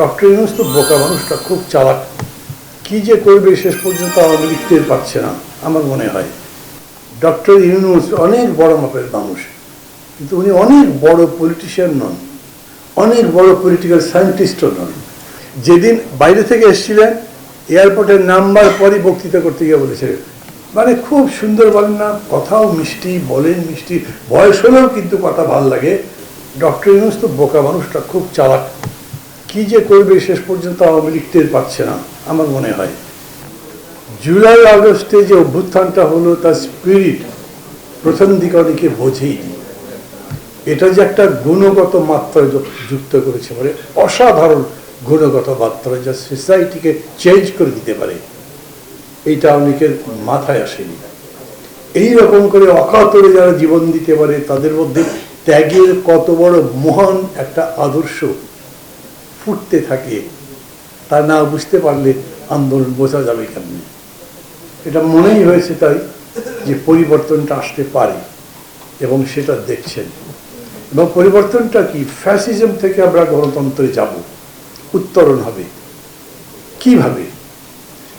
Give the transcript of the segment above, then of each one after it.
Doctor Yunus তো বোকা মানুষটা, খুব চালাক। কি যে করবে শেষ পর্যন্ত আমাদের টের পাচ্ছে না, আমার মনে হয়। ডক্টর ইউনুস অনেক বড় মাপের মানুষ, কিন্তু উনি অনেক বড় পলিটিশিয়ান নন, অনেক বড় পলিটিক্যাল সায়েন্টিস্টও নন। যেদিন বাইরে থেকে এসেছিলেন, এয়ারপোর্টের নাম্বার পরই বক্তৃতা করতে গিয়ে বলেছে মানে খুব সুন্দর বলেন না, কথাও মিষ্টি, বলেন মিষ্টি, বয়স হলেও কিন্তু কথা ভালো লাগে। ডক্টর ইউনুস তো বোকা মানুষটা, খুব চালাক। কি যে করবে শেষ পর্যন্ত আওয়ামী লীগ টের পাচ্ছে না, আমার মনে হয়। জুলাই আগস্টে যে অভ্যুত্থানটা হলো, তার স্পিরিট প্রথম দিকে অনেকে বোঝেইনি। এটা যে একটা গুণগত মাত্রা যু- যুক্ত করেছে মানে অসাধারণ গুণগত মাত্রা যা সোসাইটিকে চেঞ্জ করে দিতে পারে, এইটা অনেকের মাথায় আসেনি। এই রকম করে অকাতরে যারা জীবন দিতে পারে, তাদের মধ্যে ত্যাগের কত বড় মহান একটা আদর্শ ফুটতে থাকে, তা না বুঝতে পারলে আন্দোলন বোঝা যাবে কেমনি? এটা মনেই হয়েছে তাই যে পরিবর্তনটা আসতে পারে এবং সেটা দেখছেন। এবং পরিবর্তনটা কি? ফ্যাসিজম থেকে আমরা গণতন্ত্রে যাব। উত্তরণ হবে। কীভাবে?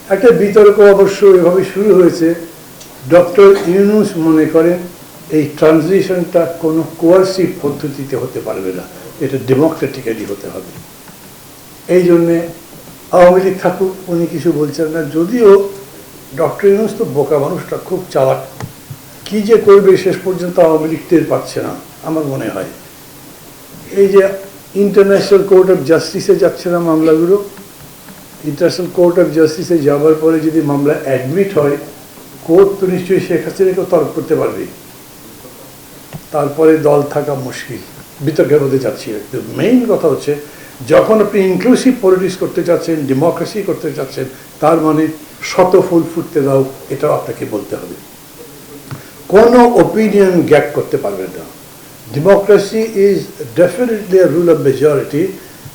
একটা বিতর্ক অবশ্য এভাবে শুরু হয়েছে। ডক্টর ইউনুস মনে করেন, এই ট্রানজিশনটা কোনো কোয়ার্সিভ পদ্ধতিতে হতে পারবে না। এটা ডেমোক্রেটিক্যালি হতে হবে। এই জন্যে আওয়ামী লীগ থাকুক উনি কিছু বলছেন না। যদিও ডক্টর ইউনুস তো বোকা মানুষটা, খুব চালাক। কি যে করবে শেষ পর্যন্ত আওয়ামী লীগ টের পাচ্ছে না, আমার মনে হয়। এই যে ইন্টারন্যাশনাল কোর্ট অফ জাস্টিসে যাচ্ছে না মামলাগুলো ইন্টারন্যাশনাল কোর্ট অফ জাস্টিসে যাওয়ার পরে যদি মামলা অ্যাডমিট হয়, কোর্ট তো নিশ্চয়ই শেখ হাসিনাকে তর্ক করতে পারবে। তারপরে দল থাকা মুশকিল। বিতর্কের মধ্যে যাচ্ছি। মেইন কথা হচ্ছে, যখন আপনি ইনক্লুসিভ পলিটিক্স করতে চাচ্ছেন ডেমোক্রেসি করতে চাচ্ছেন তার মানে শত ফুল ফুটতে দাও, এটাও আপনাকে বলতে হবে। কোনো ওপিনিয়ন গ্যাপ করতে পারবেন না। Democracy is definitely rule of majority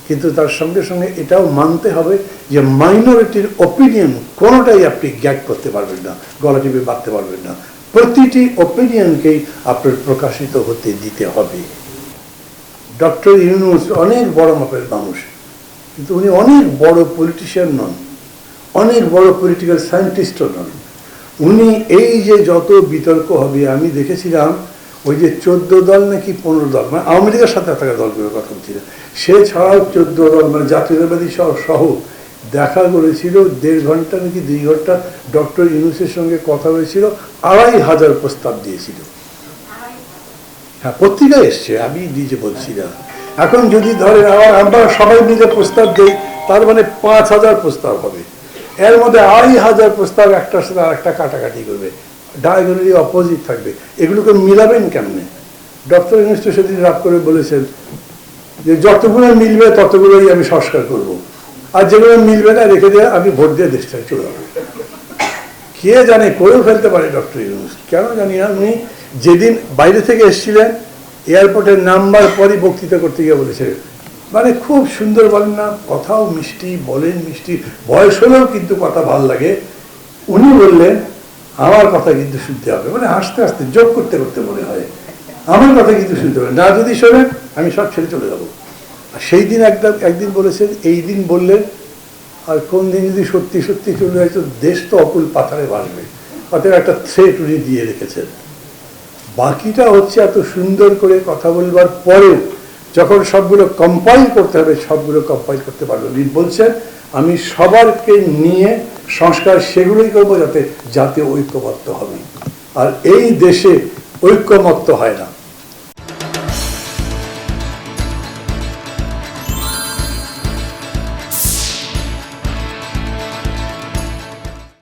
কিন্তু তার সঙ্গে সঙ্গে এটাও মানতে হবে যে মাইনরিটির ওপিনিয়ন কোনোটাই আপনি গ্যাগ করতে পারবেন না, গলা টিপে বাঁধতে পারবেন না। প্রতিটি ওপিনিয়নকেই আপনার প্রকাশিত হতে দিতে হবে। ডক্টর ইউনুস অনেক বড় মাপের মানুষ, কিন্তু উনি অনেক বড় পলিটিশিয়ান নন, অনেক বড় পলিটিক্যাল সায়েন্টিস্টও নন। উনি এই যে যত বিতর্ক হবে, আমি দেখেছিলাম ওই যে চোদ্দ দল নাকি পনেরো দল মানে আওয়ামী লীগের সাথে থাকা দলগুলোর কথা বলছিলেন। সে ছাড়াও চোদ্দ দল মানে জাতীয়তাবাদী সহ সহ দেখা করেছিল, দেড় ঘণ্টা নাকি দুই ঘণ্টা ডক্টর ইউনুসের সঙ্গে কথা হয়েছিল, আড়াই হাজার প্রস্তাব দিয়েছিল। হ্যাঁ পত্রিকায় এসছে, আমি নিজে বলছি না। এখন যদি ধরেন আবার আমরা সবাই মিলে প্রস্তাব দিই, তার মানে পাঁচ হাজার প্রস্তাব হবে। এর মধ্যে আড়াই হাজার প্রস্তাব একটার সাথে আরেকটা কাটাকাটি করবে। ডায়াগোনালি অপোজিট থাকবে। এগুলোকে মিলাবেন কেমনে? ডক্টর ইউনুস সেদিন রাগ করে বলেছেন যে, যতগুলো মিলবে ততগুলোই আমি সংস্কার করব। আর যেগুলো মিলবে না, রেখে দিয়ে আমি ভোট দিয়ে দেশটায় চলে যাব। কে জানে করেও ফেলতে পারে ডক্টর ইউনুস? কেন জানি না, উনি যেদিন বাইরে থেকে এসেছিলেন, এয়ারপোর্টের নাম্বার পরই বক্তৃতা করতে গিয়ে বলেছে মানে খুব সুন্দর বলেন না, কথাও মিষ্টি, বলেন মিষ্টি, বয়স হলেও কিন্তু কথা ভালো লাগে। উনি বললেন, আমার কথা কিন্তু শুনতে হবে। মানে হাসতে হাসতে যোগ করতে করতে মনে হয়, আমার কথা কিন্তু শুনতে হবে। না যদি শোনেন, আমি সব ছেড়ে চলে যাব। আর সেই দিন একদম, একদিন বলেছেন, এই দিন বললেন আর কোন দিন যদি সত্যি সত্যি চলে যায় তো দেশ তো অকুল পাথারে বাড়বে অতএব একটা থ্রেট উনি দিয়ে রেখেছেন। বাকিটা হচ্ছে এত সুন্দর করে কথা বলবার পরেও যখন সবগুলো কম্পাইল করতে হবে, সবগুলো কম্পাইল করতে পারবে উনি বলছেন, আমি সবারকে নিয়ে সংস্কার সেগুলোই করব যাতে জাতীয় ঐক্যবদ্ধ হবে। আর এই দেশে ঐক্যমত্য হয় না।